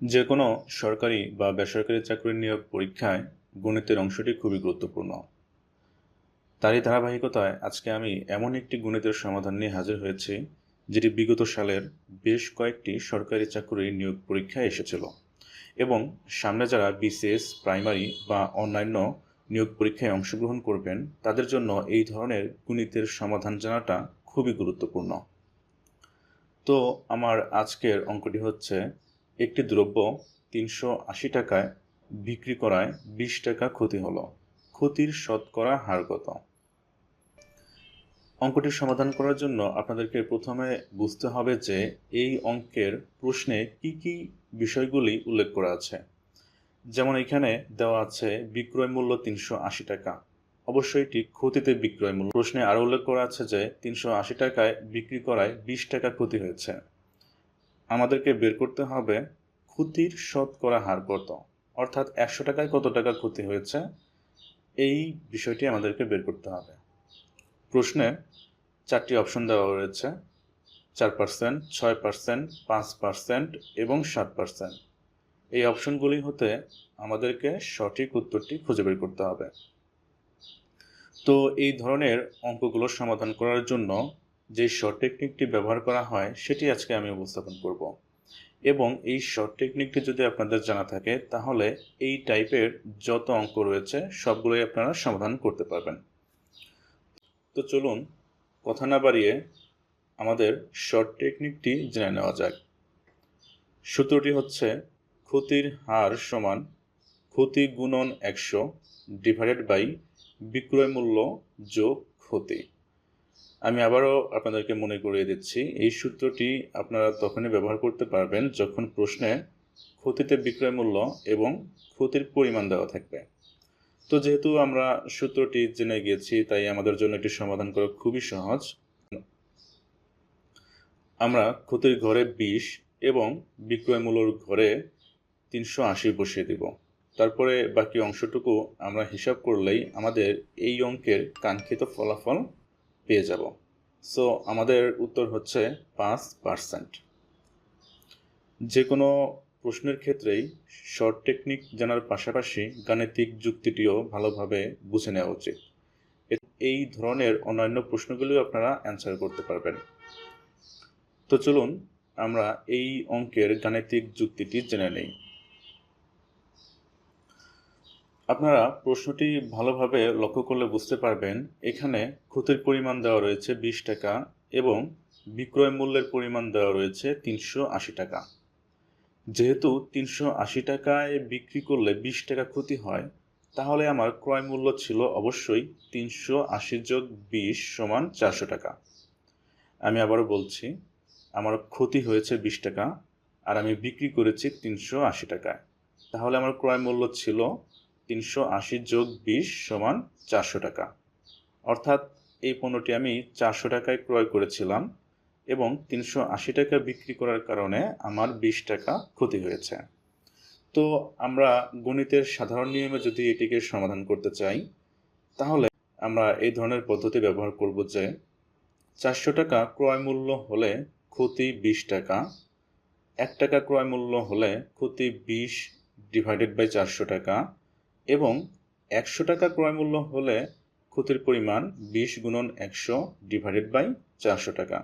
যে কোনো সরকারি বা বেসরকারি চাকরির নিয়োগ পরীক্ষায় গণিতের অংশটি খুবই গুরুত্বপূর্ণ। তারই ধারাবাহিকতায় আজকে আমি এমন একটি গণিতের সমাধান নিয়ে হাজির হয়েছি, যেটি বিগত সালের বেশ কয়েকটি সরকারি চাকরির নিয়োগ পরীক্ষায় এসেছিল এবং সামনে যারা বিসিএস, প্রাইমারি বা অন্যান্য নিয়োগ পরীক্ষায় অংশগ্রহণ করবেন, তাদের জন্য এই ধরনের গণিতের সমাধান জানাটা খুবই গুরুত্বপূর্ণ। তো আমার আজকের অঙ্কটি হচ্ছে একটি দ্রব্য তিনশো আশি টাকায় বিক্রি করায় বিশ টাকা ক্ষতি হলো। ক্ষতির শতকরা হার কত? অঙ্কটির সমাধান করার জন্য আপনাদেরকে প্রথমে বুঝতে হবে যে এই অঙ্কের প্রশ্নে কি কি বিষয়গুলি উল্লেখ করা আছে। যেমন এখানে দেওয়া আছে বিক্রয় মূল্য তিনশো আশি টাকা। অবশ্যই এটি ক্ষতিতে বিক্রয় মূল্য। প্রশ্নে আরও উল্লেখ করা আছে যে তিনশো আশি টাকায় বিক্রি করায় বিশ টাকা ক্ষতি হয়েছে। আমাদেরকে বের করতে হবে ক্ষতির শতকরা হার কত? অর্থাৎ একশো টাকায় কত টাকা ক্ষতি হয়েছে? এই বিষয়টি আমাদেরকে বের করতে হবে। প্রশ্নে চারটি অপশন দেওয়া রয়েছে। চার পার্সেন্ট ছয় পার্সেন্ট পাঁচ পার্সেন্ট এবং সাত পার্সেন্ট এই অপশনগুলি হতে আমাদেরকে সঠিক উত্তরটি খুঁজে বের করতে হবে। তো এই ধরনের অঙ্কগুলো সমাধান করার জন্য যে শর্ট টেকনিকটি ব্যবহার করা হয়, সেটি আজকে আমি উপস্থাপন করব। এবং এই শর্ট টেকনিকটি যদি আপনাদের জানা থাকে, তাহলে এই টাইপের যত অঙ্ক রয়েছে, সবগুলোই আপনারা সমাধান করতে পারবেন। তো চলুন, কথা না বাড়িয়ে আমাদের শর্ট টেকনিকটি জেনে নেওয়া যাক। সূত্রটি হচ্ছে ক্ষতির হার সমান ক্ষতি গুণন একশো ডিভাইডেড বাই বিক্রয় মূল্য যোগ ক্ষতি। আমি আবারও আপনাদেরকে মনে করিয়ে দিচ্ছি, এই সূত্রটি আপনারা তখনই ব্যবহার করতে পারবেন যখন প্রশ্নে ক্ষতিতে বিক্রয় মূল্য এবং ক্ষতির পরিমাণ দেওয়া থাকবে। তো যেহেতু আমরা সূত্রটি জেনে গিয়েছি, তাই আমাদের জন্য এটি সমাধান করা খুবই সহজ। আমরা ক্ষতির ঘরে বিশ এবং বিক্রয় মূল্যর ঘরে তিনশো আশি বসিয়ে দিব। তারপরে বাকি অংশটুকু আমরা হিসাব করলেই আমাদের এই অঙ্কের কাঙ্ক্ষিত ফলাফল পেয়ে যাব। সো আমাদের উত্তর হচ্ছে পাঁচ পার্সেন্ট যে কোনো প্রশ্নের ক্ষেত্রেই শর্ট টেকনিক জানার পাশাপাশি গাণিতিক যুক্তিটিও ভালোভাবে বুঝে নেওয়া উচিত। এই ধরনের অন্যান্য প্রশ্নগুলিও আপনারা অ্যান্সার করতে পারবেন। তো চলুন, আমরা এই অঙ্কের গাণিতিক যুক্তিটি জেনে নেই। আপনারা প্রশ্নটি ভালোভাবে লক্ষ্য করলে বুঝতে পারবেন, এখানে ক্ষতির পরিমাণ দেওয়া রয়েছে বিশ টাকা এবং বিক্রয় মূল্যের পরিমাণ দেওয়া রয়েছে তিনশো আশি টাকা। যেহেতু তিনশো আশি টাকায় বিক্রি করলে বিশ টাকা ক্ষতি হয়, তাহলে আমার ক্রয় মূল্য ছিল অবশ্যই তিনশো আশি যোগ বিশ সমান চারশো টাকা। আমি আবারও বলছি, আমার ক্ষতি হয়েছে বিশ টাকা আর আমি বিক্রি করেছি তিনশো আশি টাকায়। তাহলে আমার ক্রয় মূল্য ছিল তিনশো আশি যোগ বিশ সমান চারশো টাকা। অর্থাৎ এই পণ্যটি আমি চারশো টাকায় ক্রয় করেছিলাম এবং তিনশো আশি টাকা বিক্রি করার কারণে আমার বিশ টাকা ক্ষতি হয়েছে। তো আমরা গণিতের সাধারণ নিয়মে যদি এটিকে সমাধান করতে চাই, তাহলে আমরা এই ধরনের পদ্ধতি ব্যবহার করব যে চারশো টাকা ক্রয় মূল্য হলে ক্ষতি বিশ টাকা, এক টাকা ক্রয় মূল্য হলে ক্ষতি বিশ ডিভাইডেড বাই চারশো টাকা এবং একশো টাকা ক্রয় মূল্য হলে ক্ষতির পরিমাণ বিশ গুণন একশো ডিভাইডেড বাই চারশো টাকা।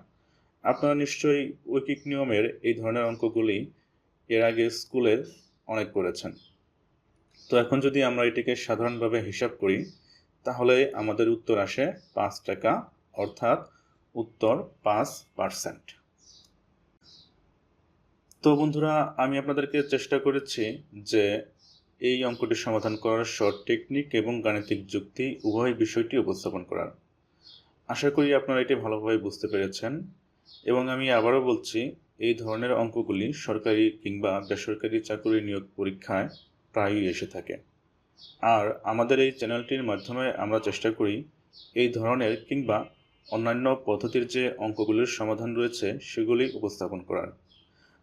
আপনারা নিশ্চয়ই ঐকিক নিয়মের এই ধরনের অঙ্কগুলি এর আগে স্কুলে অনেক করেছেন। তো এখন যদি আমরা এটিকে সাধারণভাবে হিসাব করি, তাহলে আমাদের উত্তর আসে পাঁচ টাকা, অর্থাৎ উত্তর পাঁচ পার্সেন্ট। তো বন্ধুরা, আমি আপনাদেরকে চেষ্টা করেছি যে এই অঙ্কটি সমাধান করার শর্ট টেকনিক এবং গাণিতিক যুক্তি উভয় বিষয়টি উপস্থাপন করার। আশা করি আপনারা এটি ভালোভাবে বুঝতে পেরেছেন এবং আমি আবারও বলছি, এই ধরনের অঙ্কগুলি সরকারি কিংবা বেসরকারি চাকরি নিয়োগ পরীক্ষায় প্রায়ই এসে থাকে। আর আমাদের এই চ্যানেলটির মাধ্যমে আমরা চেষ্টা করি এই ধরনের কিংবা অন্যান্য পদ্ধতির যে অঙ্কগুলির সমাধান রয়েছে, সেগুলি উপস্থাপন করার।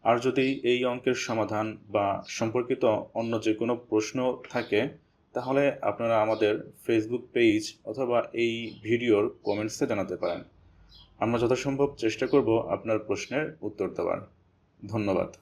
আর যদি এই অঙ্কের সমাধান বা সম্পর্কিত অন্য যে কোনো প্রশ্ন থাকে, তাহলে আপনারা আমাদের ফেসবুক পেজ অথবা এই ভিডিওর কমেন্টসে জানাতে পারেন। আমরা যথাসম্ভব চেষ্টা করব আপনার প্রশ্নের উত্তর দেওয়ার। ধন্যবাদ।